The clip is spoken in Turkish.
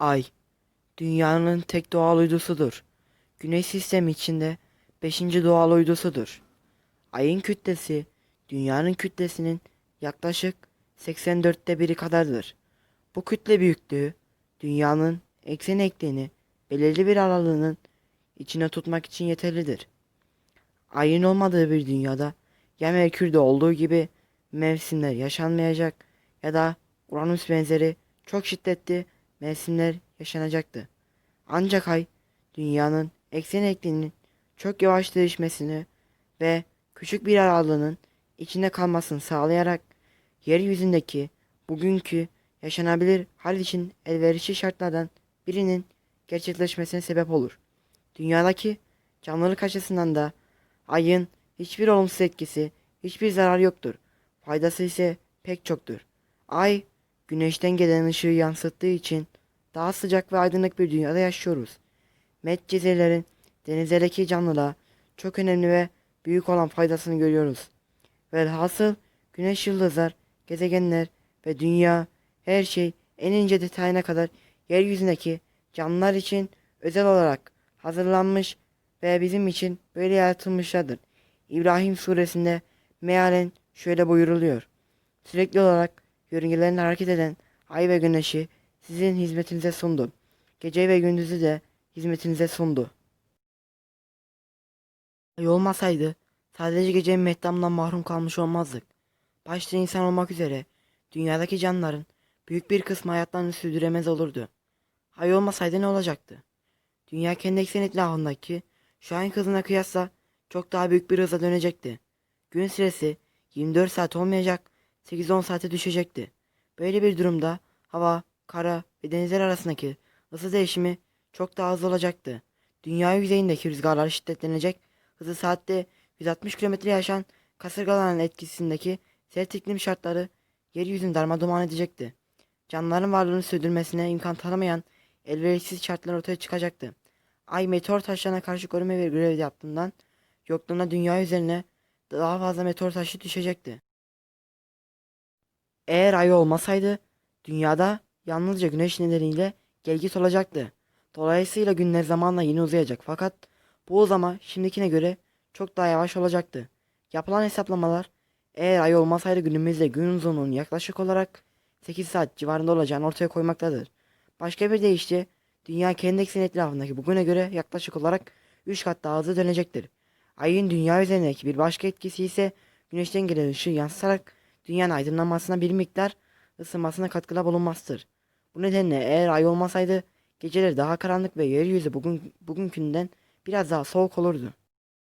Ay, dünyanın tek doğal uydusudur. Güneş sistemi içinde beşinci doğal uydusudur. Ayın kütlesi, dünyanın kütlesinin yaklaşık 84'te biri kadardır. Bu kütle büyüklüğü, dünyanın eksen ekliğini belirli bir aralığının içine tutmak için yeterlidir. Ayın olmadığı bir dünyada ya Merkür'de olduğu gibi mevsimler yaşanmayacak ya da Uranüs benzeri çok şiddetli mevsimler yaşanacaktı. Ancak ay dünyanın eksen ekliğinin çok yavaş değişmesini ve küçük bir aralığının içinde kalmasını sağlayarak yeryüzündeki bugünkü yaşanabilir hal için elverişli şartlardan birinin gerçekleşmesine sebep olur. Dünyadaki canlılık açısından da ayın hiçbir olumsuz etkisi, hiçbir zarar yoktur. Faydası ise pek çoktur. Ay, güneşten gelen ışığı yansıttığı için daha sıcak ve aydınlık bir dünyada yaşıyoruz. Medcezirlerin denizlerdeki canlılığa çok önemli ve büyük olan faydasını görüyoruz. Velhasıl güneş yıldızlar, gezegenler ve dünya her şey en ince detayına kadar yeryüzündeki canlılar için özel olarak hazırlanmış ve bizim için böyle yaratılmışlardır. İbrahim suresinde mealen şöyle buyuruluyor. Sürekli olarak yörüngelerinde hareket eden ay ve güneşi sizin hizmetinize sundu. Gece ve gündüzü de hizmetinize sundu. Ay olmasaydı sadece gecenin mehtapından mahrum kalmış olmazdık. Başta insan olmak üzere dünyadaki canlıların büyük bir kısmı hayatlarını sürdüremez olurdu. Ay olmasaydı ne olacaktı? Dünya kendi eksen etrafındaki şu an hızına kıyasla çok daha büyük bir hıza dönecekti. Gün süresi 24 saat olmayacak 8-10 saate düşecekti. Böyle bir durumda hava, kara ve denizler arasındaki ısı değişimi çok daha hızlı olacaktı. Dünya yüzeyindeki rüzgarlar şiddetlenecek, hızı saatte 160 kilometre yaşan kasırgaların etkisindeki sert iklim şartları yeryüzünü darmadağın edecekti. Canlıların varlığını sürdürmesine imkan tanımayan elverişsiz şartlar ortaya çıkacaktı. Ay meteor taşlarına karşı koruma ve görev yaptığından yokluğuna dünya üzerine daha fazla meteor taşı düşecekti. Eğer ay olmasaydı dünyada yalnızca güneş nedeniyle gelgit olacaktı. Dolayısıyla günler zamanla yine uzayacak fakat bu uzama şimdikine göre çok daha yavaş olacaktı. Yapılan hesaplamalar eğer ay olmasaydı günümüzde gün uzunluğunun yaklaşık olarak 8 saat civarında olacağını ortaya koymaktadır. Başka bir deyişle dünya kendi ekseni etrafındaki bugüne göre yaklaşık olarak 3 kat daha hızlı dönecektir. Ayın dünya üzerindeki bir başka etkisi ise güneşten gelen ışığı yansıtarak dünyanın aydınlanmasına bir miktar ısınmasına katkıda bulunmasıdır. Bu nedenle eğer ay olmasaydı geceleri daha karanlık ve yeryüzü bugün, bugünkünden biraz daha soğuk olurdu.